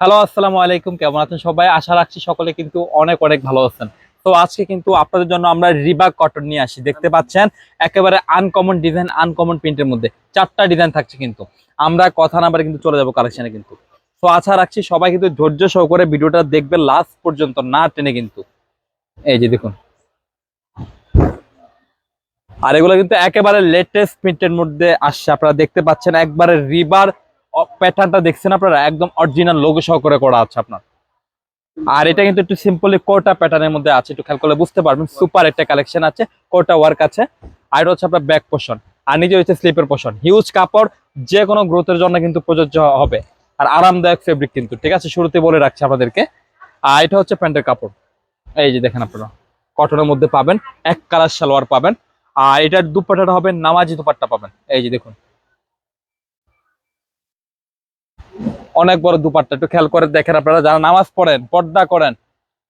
Hello, আসসালামু আলাইকুম। কেমন আছেন সবাই? আশা রাখছি সকলে কিন্তু অনেক অনেক ভালো আছেন। তো আজকে কিন্তু আপনাদের জন্য আমরা রিবাক কটন নিয়ে আসি। দেখতে পাচ্ছেন, একেবারে আনকমন ডিজাইন আনকমন প্রিন্টের মধ্যে চারটা ডিজাইন থাকছে কিন্তু। আমরা কথা নাম্বারে কিন্তু চলে যাব কালেকশনে কিন্তু। তো আশা রাখছি সবাই কিন্তু ধৈর্য সহকারে ভিডিওটা দেখবে লাস্ট পর্যন্ত, না টেনে কিন্তু। এই যে দেখুন। আর এগুলো কিন্তু একেবারে লেটেস্ট প্রিন্টের মধ্যে আসছে। আপনারা দেখতে পাচ্ছেন, একবারে রিবার প্যাটার্নটা দেখছেন আপনারা? একদম অরিজিনাল লোগো সহকারে করা আছে আপনার। আর এটা কিন্তু একটু সিম্পলি কোটা প্যাটার্নের মধ্যে আছে, একটু খেয়াল করলে বুঝতে পারবেন। সুপার একটা কালেকশন আছে, কোটা ওয়ার্ক আছে। আর এটা হচ্ছে আপনার ব্যাক পোষণ আর নিজে হচ্ছে স্লিপের পোষণ হিউজ কাপড় যে কোনো গ্রোথের জন্য কিন্তু প্রযোজ্য হবে। আর আরামদায়ক ফেব্রিক কিন্তু। ঠিক আছে? শুরুতে বলে রাখছি আপনাদেরকে। আর এটা হচ্ছে প্যান্টের কাপড়। এই যে দেখেন আপনারা। কটনের মধ্যে পাবেন, এক কালার সালোয়ার পাবেন। আর এটার দুপাট্টাটা হবে নামাজি দুপাট্টা পাবেন। এই যে দেখুন। অনেক বড় দুপাট্টা। একটু খেয়াল করে দেখেন আপনারা, যারা নামাজ পড়েন, পর্দা করেন,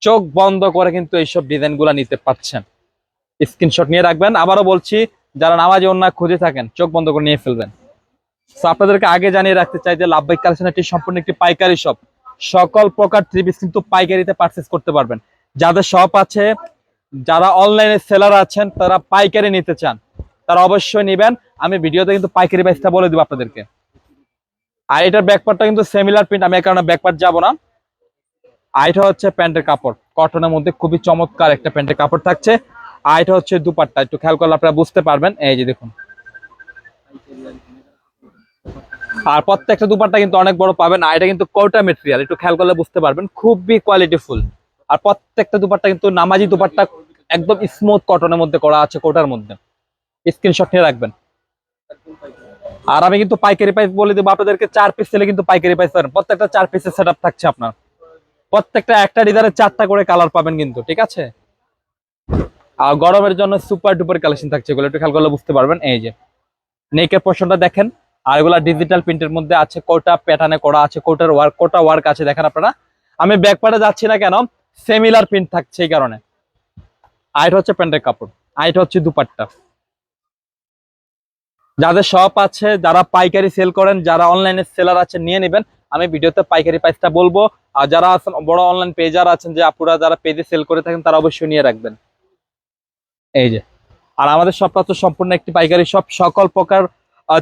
চোখ বন্ধ করে কিন্তু এইসব ডিজাইনগুলা নিতে পারছেন স্ক্রিনশট নিয়ে রাখবেন। আবারও বলছি, যারা নামাজে অন্য খুঁজে থাকেন, চোখ বন্ধ করে নিয়ে ফেলবেন। আপনাদেরকে আগে জানিয়ে রাখতে চাই যে লাভবাইক কালেকশন একটি সম্পূর্ণ একটি পাইকারি শপ সকল প্রকার থ্রি পিস কিন্তু পাইকারিতে পারচেস করতে পারবেন। যাদের শপ আছে, যারা অনলাইনে সেলার আছেন, তারা পাইকারি নিতে চান, তারা অবশ্যই নেবেন। আমি ভিডিওতে কিন্তু পাইকারি প্রাইসটা বলে দিব আপনাদেরকে। আর এটার ব্যাকপার্টটা কিন্তু সেমিলার প্রিন্ট আমি কারণে ব্যাকপার্ট যাব না। আর এটা হচ্ছে প্যান্টের কাপড়। কটনের মধ্যে খুবই চমৎকার একটা প্যান্টের কাপড় থাকছে। আর এটা হচ্ছে দুপাট্টা। একটু খেয়াল করলে আপনারা বুঝতে পারবেন। এই যে দেখুন। আর প্রত্যেকটা দুপাট্টা কিন্তু অনেক বড় পাবেন। আর এটা কিন্তু কোটা মেটেরিয়াল একটু খেয়াল করলে বুঝতে পারবেন। খুবই কোয়ালিটিফুল আর প্রত্যেকটা দুপাট্টা কিন্তু নামাজি দুপাট্টা একদম স্মুথ কটনের মধ্যে করা আছে কোটার মধ্যে। স্ক্রিনশট নিয়ে রাখবেন। আর আমি কিন্তু পাইকারি প্রাইস বলে দেবো, আপনাদেরকে চার পিস ছেলে কিন্তু পাইকারি প্রাইস পাবেন। প্রত্যেকটা চার পিসের সেট থাকছে আপনার। প্রত্যেকটা একটা ডিজাইনের চারটা করে কালার পাবেন কিন্তু, ঠিক আছে? আর গরমের জন্য সুপার ডুপার কালেকশন থাকছে, এগুলো একটু খেয়াল করলে বুঝতে পারবেন। এই যে নেকের পোর্শনটা দেখেন, আর এগুলা ডিজিটাল প্রিন্টের মধ্যে আছে কোটা প্যাটার্নে করা আছে কোটার ওয়ার্ক কোটা ওয়ার্ক আছে, দেখেন আপনারা। আমি ব্যাক পার্টে যাচ্ছি না কেন সেমিলার প্রিন্ট থাকছে এই কারণে। আর এটা হচ্ছে প্যান্টের কাপড়, আর এটা হচ্ছে দুপাট্টা। যাদের শপ আছে, যারা পাইকারি সেল করেন, যারা অনলাইনে সেলার আছে, নিয়ে নেবেন। আমি ভিডিওতে পাইকারি প্রাইসটা বলব। আর যারা আছেন, বড় অনলাইন পেজার আছেন, যে আপুরা যারা পেজে সেল করে থাকেন, তারা অবশ্যই নিয়ে রাখবেন। এই যে। আর আমাদের শপটা তো সম্পূর্ণ একটি পাইকারি শপ সকল প্রকার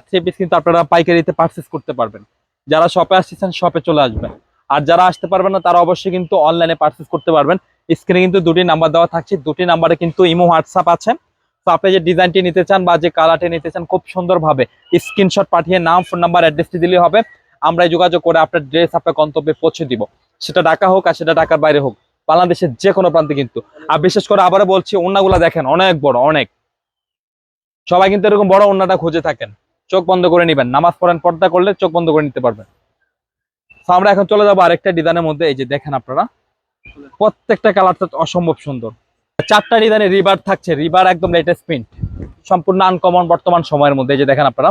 থ্রি পিস কিন্তু আপনারা পাইকারিতে পারচেস করতে পারবেন। যারা শপে আসতেছেন শপে চলে আসবেন। আর যারা আসতে পারবেন না, তারা অবশ্যই কিন্তু অনলাইনে পারচেস করতে পারবেন। স্ক্রিনে কিন্তু দুটি নাম্বার দেওয়া থাকছে। দুটি নাম্বারে কিন্তু ইমো হোয়াটসঅ্যাপ আছে। তো আপনি যে ডিজাইনটি নিতে চান বা যে কালারটি নিতে চান, খুব সুন্দরভাবে স্ক্রিনশট পাঠিয়ে নাম ফোন নাম্বার অ্যাড্রেসটি দিলে হবে। আমরা যোগাযোগ করে আপনার ড্রেস আপনার গন্তব্যে পৌঁছে দিব। সেটা ঢাকা হোক আর সেটা ঢাকার বাইরে হোক, বাংলাদেশের যে কোনো প্রান্তে কিন্তু। আর বিশেষ করে আবারও বলছি ওন্নাগুলা দেখেন, অনেক বড়, অনেক। সবাই কিন্তু এরকম বড় ওন্নাটা খুঁজে থাকেন। চোখ বন্ধ করে নেবেন। নামাজ পড়েন, পর্দা করলে চোখ বন্ধ করে নিতে পারবেন। তো আমরা এখন চলে যাব আরেকটা ডিজাইনের মধ্যে। এই যে দেখেন আপনারা, প্রত্যেকটা কালারটা অসম্ভব সুন্দর। চারটা ডিজাইনের রিবার থাকছে রিবার একদম লেটেস্ট প্রিন্ট সম্পূর্ণ আনকমন বর্তমান সময়ের মধ্যে যে দেখেন আপনারা।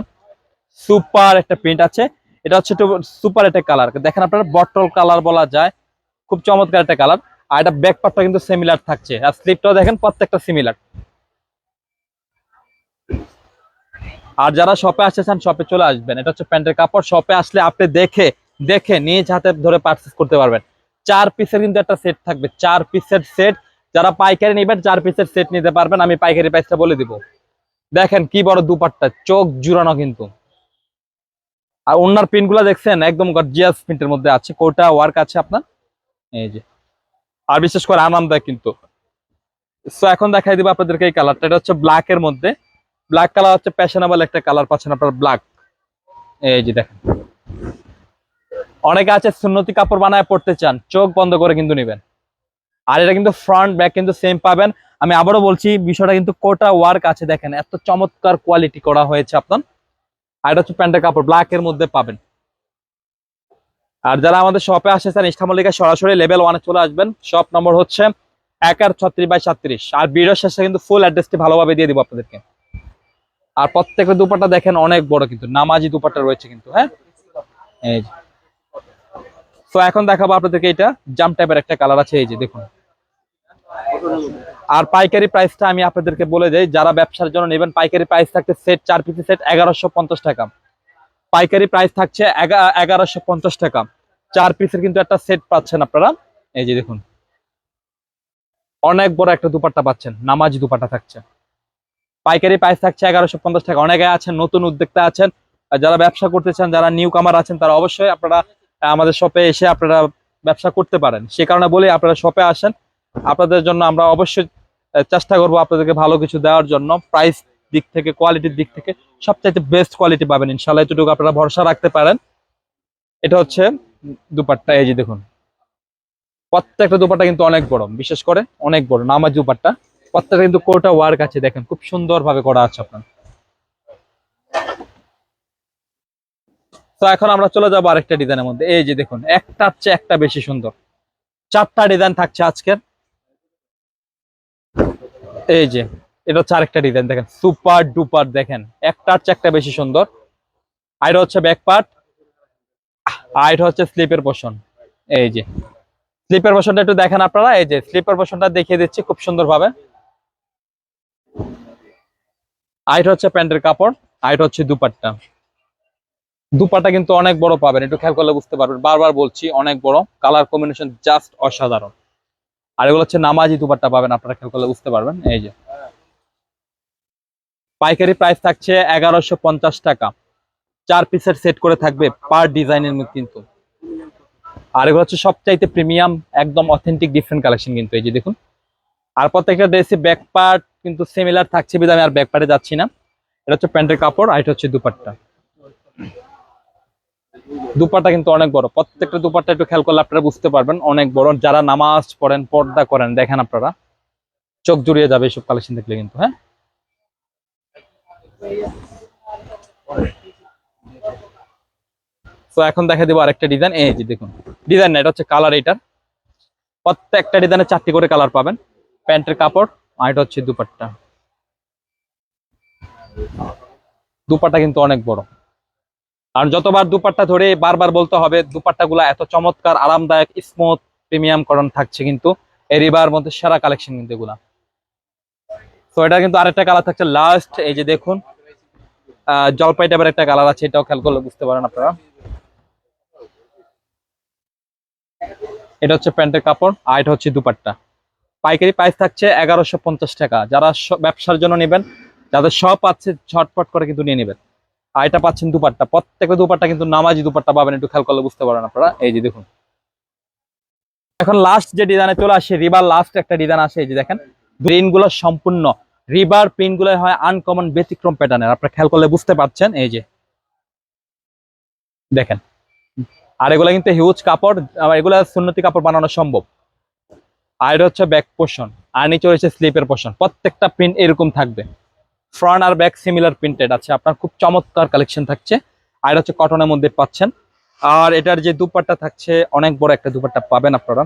সুপার একটা প্রিন্ট আছে। এটা হচ্ছে সুপার একটা কালার দেখেন আপনারা বটল কালার বলা যায়। খুব চমৎকার একটা কালার আর এটা ব্যাক পার্টটা কিন্তু সিমিলার থাকছে। আর স্লিপটাও দেখেন, প্রত্যেকটা সিমিলার আর যারা শপে আসতেছেন শপে চলে আসবেন। এটা হচ্ছে প্যান্টের কাপড়। শপে আসলে আপনি দেখে দেখে, নিজ হাতে ধরে পারচেস করতে পারবেন। চার পিসের কিন্তু একটা সেট থাকবে। চার পিসের সেট যারা পাইকারি নেবেন, চার পিসের সেট নিতে পারবেন, আমি পাইকারি প্রাইসটা বলে দিব। দেখেন কি বড় দুপাট্টা, চোখ জুড়ানো কিন্তু। আর ওনার প্রিন্টগুলা দেখছেন, একদম গর্জিয়াস প্রিন্টের মধ্যে আছে। কোটা ওয়ার্ক আছে আপনার? এই যে। আর বিশেষ করে আরামদায়ক কিন্তু। সো এখন দেখাই দিব আপনাদেরকে এই কালারটা এটা হচ্ছে ব্ল্যাক এর মধ্যে। ব্ল্যাক কালার হচ্ছে প্যাশনেবল একটা কালার পাচ্ছেন আপনার ব্ল্যাক এই যে দেখেন। অনেকে আছে সুন্নতি কাপড় বানায় পড়তে চান, চোখ বন্ধ করে কিন্তু নেবেন। আর এটা কিন্তু ফ্রন্ট ব্যাক কিন্তু সেম পাবেন। আমি আবারও বলছি, বিষয়টা কিন্তু কোটা ওয়ার্ক আছে, দেখেন, এত চমৎকার কোয়ালিটি করা হয়েছে আপনার। আর এটা হচ্ছে প্যান্টের কাপড় ব্ল্যাক এর মধ্যে পাবেন। আর যারা আমাদের শপে আসে, স্যার ইস্টামলিকা সরাসরি লেভেল ওয়ানে চলে আসবেন। শপ নম্বর হচ্ছে এক আর ছত্রিশ বাই সাত্রিশ আর ভিডিওর শেষে কিন্তু ফুল অ্যাড্রেসটি ভালোভাবে দিয়ে দিব আপনাদেরকে। আর প্রত্যেকটা দুপাট্টা দেখেন, অনেক বড় কিন্তু। নামাজি দুপাট্টা রয়েছে কিন্তু হ্যাঁ? এই তো এখন দেখাবো আপনাদেরকে এটা জাম টাইপের একটা কালার আছে, এই যে দেখুন। আর পাইকারি প্রাইসটা আমি আপনাদেরকে বলে দেই, যারা ব্যবসার জন্য নেবেন, পাইকারি প্রাইস থাকছে সেট চার পিসের সেট এগারোশো পঞ্চাশ টাকা। পাইকারি প্রাইস থাকছে এগারোশো পঞ্চাশ টাকা। চার পিসের কিন্তু একটা সেট পাচ্ছেন আপনারা। এই যে দেখুন। অনেক বড় একটা দুপাট্টা পাচ্ছেন, নামাজি দুপাট্টা থাকছে। পাইকারি প্রাইস থাকছে এগারোশো পঞ্চাশ টাকা। অনেকে আছেন, নতুন উদ্যোক্তা আছেন। যারা ব্যবসা করতে চান, যারা নিউ কামার আছেন, তারা অবশ্যই আপনারা আমাদের শপে এসে আপনারা ব্যবসা করতে পারেন। সে কারণে বলি আপনারা শপে আসেন। আপনাদের জন্য আমরা অবশ্যই চেষ্টা করব আপনাদেরকে ভালো কিছু দেওয়ার জন্য। প্রাইস দিক থেকে কোয়ালিটির দিক থেকে সবচাইতে বেস্ট কোয়ালিটি পাবেন। ইনশাল্লাহ এতটুকু আপনারা ভরসা রাখতে পারেন। এটা হচ্ছে দুপাট্টা। এই যে দেখুন, প্রত্যেকটা দুপাট্টা কিন্তু অনেক বড়, বিশেষ করে অনেক বড়, নামাজ দুপাট্টা। প্রত্যেকটা কিন্তু কোটা ওয়ার্ক আছে, দেখেন। খুব সুন্দর ভাবে করা আছে আপনার। তো এখন আমরা চলে যাব আরেকটা ডিজাইনের মধ্যে। এই যে দেখুন একটার চেয়ে একটা বেশি সুন্দর। চারটা ডিজাইন থাকছে আজকের। এই যে, এটা হচ্ছে আরেকটা ডিজাইন, দেখেন, সুপার ডুপার, দেখেন একটার চেয়ে একটা বেশি সুন্দর। আর হচ্ছে ব্যাক পার্ট আর এটা হচ্ছে স্লিপের পোষণ এই যে, স্লিপের পোষণটা একটু দেখেন আপনারা। এই যে, স্লিপের পোষণটা দেখিয়ে দিচ্ছি খুব সুন্দর ভাবে আর হচ্ছে প্যান্টের কাপড় আর হচ্ছে দুপাট্টা। দুপাট্টা কিন্তু অনেক বড় পাবেন। একটু খেয়াল করলে বুঝতে পারবেন। বারবার বলছি, অনেক বড়। কালার কম্বিনেশন জাস্ট অসাধারণ। আর এগুলো হচ্ছে নামাজি দুপাট্টা পাবেন, আপনারা খেয়াল করলে বুঝতে পারবেন। এই যে। পাইকারি প্রাইস থাকছে এগারোশো পঞ্চাশ টাকা। চার পিসের সেট করে থাকবে পার ডিজাইনের কিন্তু। আর এগুলো হচ্ছে সবচাইতে প্রিমিয়াম একদম অথেন্টিক ডিফারেন্ট কালেকশন কিন্তু। এই যে দেখুন। আর প্রত্যেকটা ড্রেসে ব্যাক পার্ট কিন্তু সিমিলার থাকছে বিধায় আমি আর ব্যাক পার্টে যাচ্ছি না। এটা হচ্ছে প্যান্টের কাপড় আর এটা হচ্ছে দুপাট্টা। দুপাট্টা কিন্তু অনেক বড়। প্রত্যেকটা দুপাট্টা একটু খেয়াল করলে আপনারা বুঝতে পারবেন, অনেক বড়। যারা নামাজ পড়েন, পর্দা করেন, দেখেন আপনারা, চোখ জুড়িয়ে যাবে এইসব কালেকশন দেখলে কিন্তু হ্যাঁ? তো এখন দেখা দেবো আরেকটা ডিজাইন এই যে দেখুন ডিজাইন না, এটা হচ্ছে কালার এটার প্রত্যেকটা ডিজাইনে চারটি করে কালার পাবেন। প্যান্টের কাপড় আর এটা হচ্ছে দুপাট্টা। দুপাট্টা কিন্তু অনেক বড়। আর যতবার দুপাট্টা ধরে বারবার বলতে হবে দুপাট্টা গুলা এত চমৎকার, আরামদায়ক স্মুথ প্রিমিয়াম করণ থাকছে কিন্তু এরিবার মধ্যে সেরা কালেকশন কিন্তু এগুলা। তো এটা কিন্তু আরেকটা কালার থাকছে লাস্ট এই যে দেখুন জলপাই টাইপের একটা কালার আছে, এটাও খেয়াল করলে বুঝতে পারেন আপনারা। এটা হচ্ছে প্যান্টের কাপড়, আর এটা হচ্ছে দুপাট্টা। পাইকারি প্রাইস থাকছে এগারোশো টাকা। যারা ব্যবসার জন্য নেবেন, যাদের সব আছে, ঝটপট করে কিন্তু নিয়ে নেবেন। আর এটা পাচ্ছেন দুপাট্টা। প্রত্যেকটা দুপাট্টা কিন্তু নামাজি দুপাট্টা পাবেন, একটু খেয়াল করলে বুঝতে পারেন আপনারা। এই যে দেখুন। এখন লাস্ট যে ডিজাইনে চলে আসে, রিবার লাস্ট একটা ডিজাইন আসে, এই যে দেখেন। গুলো সম্পূর্ণ। রিবারগুলো হয় আনকমন ব্যতিক্রম প্যাটার্নের আপনারা খেয়াল করলে বুঝতে পারছেন, এই যে। দেখেন। আর এগুলো কিন্তু হিউজ কাপড় এগুলো সুন্নতি কাপড় বানানো সম্ভব। আর এটা হচ্ছে ব্যাক পোর্শন আর নিচে রয়েছে স্লিপের পোর্শন প্রত্যেকটা প্রিন্ট এরকম থাকবে। ফ্রন্ট আর ব্যাক সিমিলার প্রিন্টেড আছে। আপনার খুব চমৎকার কালেকশন থাকছে। আর এটা হচ্ছে কটনের মধ্যে পাচ্ছেন। আর এটার যে দুপাট্টা থাকছে, অনেক বড় একটা দুপাট্টা পাবেন আপনারা।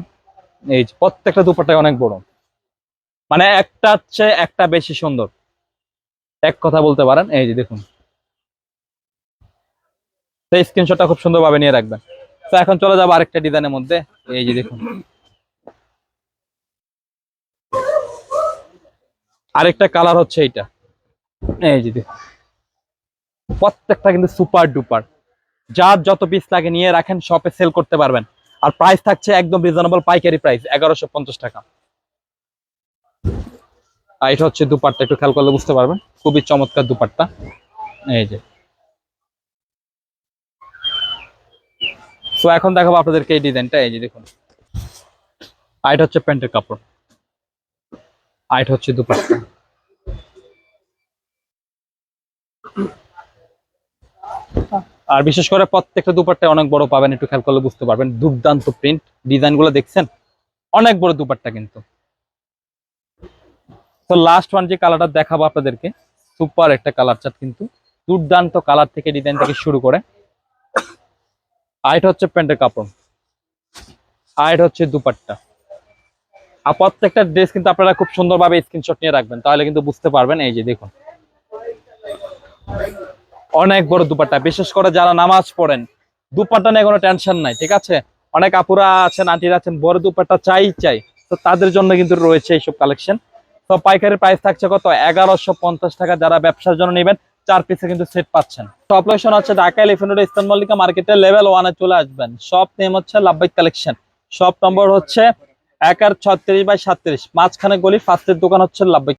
এই যে প্রত্যেকটা দুপাট্টাই অনেক বড়। মানে একটা হচ্ছে, একটা বেশি সুন্দর। এক কথা বলতে পারেন, এই যে দেখুন। সেই স্ক্রিনশটটা খুব সুন্দরভাবে নিয়ে রাখবেন। তো এখন চলে যাব আরেকটা ডিজাইনের মধ্যে। এই যে দেখুন। আরেকটা কালার হচ্ছে এইটা। এই প্রত্যেকটা কিন্তু সুপার ডুপার যার যত পিস লাগে নিয়ে রাখেন শপে সেল করতে পারবেন। আর প্রাইস থাকছে একদম রিজনেবল পাইকারি প্রাইস এগারোশো পঞ্চাশ টাকা। আর এটা হচ্ছে দুপাট্টা, একটু খেয়াল করলে বুঝতে পারবেন। খুবই চমৎকার দুপাট্টা। এই যে। তো এখন দেখাবো আপনাদেরকে এই ডিজাইনটা এই যে দেখুন। আর এটা হচ্ছে প্যান্টের কাপড়। আর এটা হচ্ছে দুপাট্টা। আর বিশেষ করে প্রত্যেকটা দুপাট্টা অনেক বড় পাবেন, একটু খেয়াল করলে বুঝতে পারবেন। দুর্দান্ত প্রিন্ট ডিজাইনগুলো দেখছেন, অনেক বড় দুপাট্টা কিন্তু। তো লাস্ট ওয়ান যে কালারটা দেখাবো আপনাদেরকে সুপার একটা কালার চার্ট কিন্তু। দুর্দান্ত কালার থেকে ডিজাইন থেকে শুরু করে। আর হচ্ছে প্যান্টের কাপড়। আর হচ্ছে দুপাট্টা। আর প্রত্যেকটা ড্রেস কিন্তু আপনারা খুব সুন্দরভাবে স্ক্রিনশট নিয়ে রাখবেন, তাহলে কিন্তু বুঝতে পারবেন। এই যে দেখুন। অনেক বড় দুপাট্টা, বিশেষ করে যারা নামাজ পড়েন। দুপাট্টা নিয়ে কোনো টেনশন নাই, ঠিক আছে? অনেক আপুরা আছেন, আন্টিরা আছেন, বড় দুপাট্টা চাই চাই। তো তাদের জন্য কিন্তু রয়েছে এইসব কালেকশন তো পাইকারি প্রাইস থাকছে কত? এগারোশো পঞ্চাশ টাকা যারা ব্যবসার জন্য নেবেন, চার পিসে কিন্তু সেট পাচ্ছেন। টপ লোকেশন হচ্ছে ঢাকা এলিফেন্ট ইস্টার্ন মল্লিকা মার্কেটের লেভেল ওয়ানে চলে আসবেন। শপ নেম হচ্ছে লাভবাইক কালেকশন শপ নম্বর হচ্ছে এক আর ছত্রিশ বাই সাতত্রিশ। মাঝখানে গলি ফার্স্টের দোকান হচ্ছে লাভবাইক